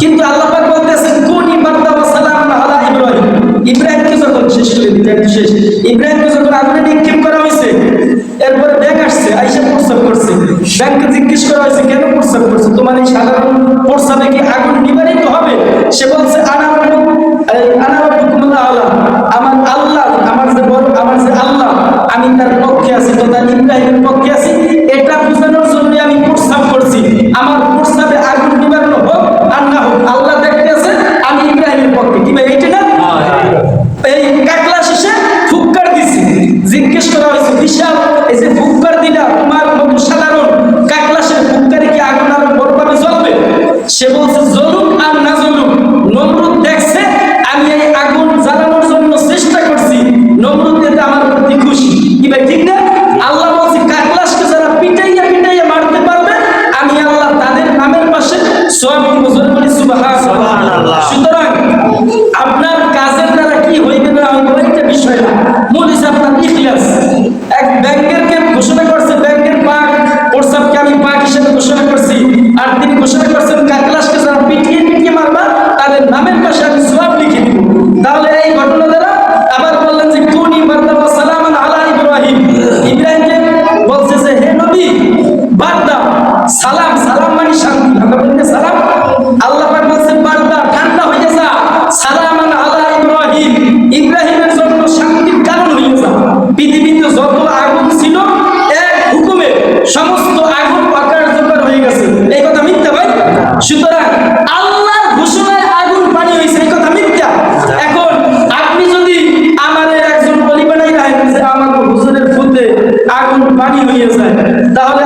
কিন্তু আল্লাহ পাক বলতেছেন কোন সালাম আলা ইব্রাহিম। যখন শেষ করে শেষ? যখন আগুনে নিক্ষেপ করা হয়েছে? এরপরে ব্যাগ আসছে, আইসা প্রস্তাব করছে। জিজ্ঞেস করা হয়েছে, কেন প্রস্তাব করছে? তোমার এই সাধারণ প্রস্তাবে কি আগুন তো হবে? সে বলছে আনা আনা আল্লাহ। আমার আল্লাহ, আমার যে আমার যে আল্লাহ, আমি তার পক্ষে আছি, তো তার ইব্রাহিমের পক্ষে আছি। আর তিনি ঘোষণা করছেন কাকলাসকে যারা পিটিয়ে পিটিয়ে মারবা, তাদের নামের পাশে আমি সোয়াব লিখে দিব। তাহলে এই ঘটনা দ্বারা আবার বললেন যে, কোন বার্তা সালামান আলা ইব্রাহিম। ইব্রাহিমকে বলছে যে, হে নবী বার্তা সালাম সালাম মানে বাণী হয়ে যায়। তাহলে